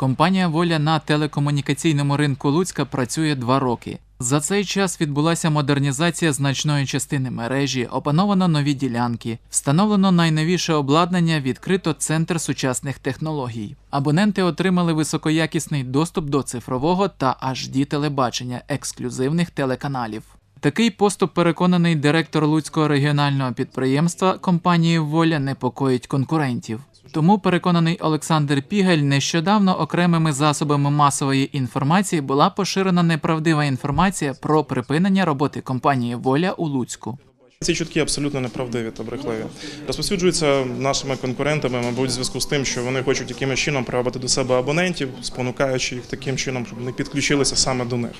Компанія Воля на телекомунікаційному ринку Луцька працює два роки. За цей час відбулася модернізація значної частини мережі, опановано нові ділянки, встановлено найновіше обладнання, відкрито центр сучасних технологій. Абоненти отримали високоякісний доступ до цифрового та HD телебачення ексклюзивних телеканалів. Такий поступ, переконаний директор Луцького регіонального підприємства компанії Воля непокоїть конкурентів. Тому переконаний Олександр Пігель, нещодавно окремими засобами масової інформації була поширена неправдива інформація про припинення роботи компанії Воля у Луцьку. Ці чутки абсолютно неправдиві та брехливі. Розповсюджуються нашими конкурентами, мабуть, в зв'язку з тим, що вони хочуть якимось чином привабити до себе абонентів, спонукаючи їх таким чином, щоб вони підключилися саме до них.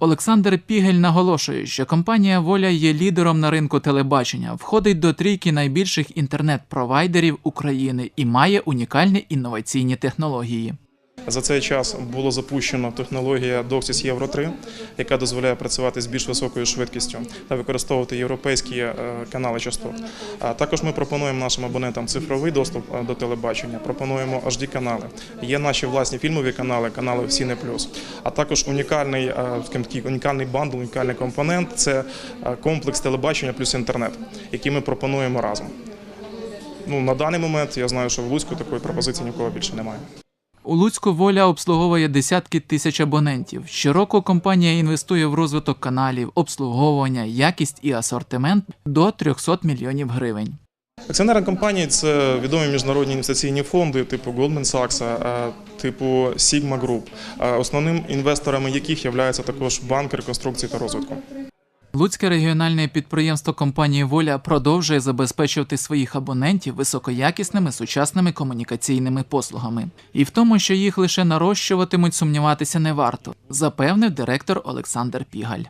Олександр Пігель наголошує, що компанія Воля є лідером на ринку телебачення, входить до трійки найбільших інтернет-провайдерів України і має унікальні інноваційні технології. За цей час було запущено технологія DOCSIS Euro 3, яка дозволяє працювати з більш високою швидкістю та використовувати європейські е, канали частот. Також ми пропонуємо нашим абонентам цифровий доступ е, до телебачення. Пропонуємо HD канали. Є наші власні фільмові канали, канали в Сіне Плюс. А також унікальний е, унікальний бандл, унікальний компонент це комплекс телебачення плюс інтернет, який ми пропонуємо разом. Ну на даний момент я знаю, що в Луцьку такої пропозиції нікого більше немає. У Луцьку воля обслуговує десятки тисяч абонентів. Щороку компанія інвестує в розвиток каналів, обслуговування, якість і асортимент до 300 мільйонів гривень. Акціонерна компанія це відомі міжнародні інвестиційні фонди, типу Goldman Sachs, типу Sigma Group, основним інвесторами яких є також банк реконструкції та розвитку. Луцьке регіональне підприємство компанії Воля продовжує забезпечувати своїх абонентів високоякісними сучасними комунікаційними послугами. І в тому, що їх лише нарощуватимуть, сумніватися не варто, запевнив директор Олександр Пігаль.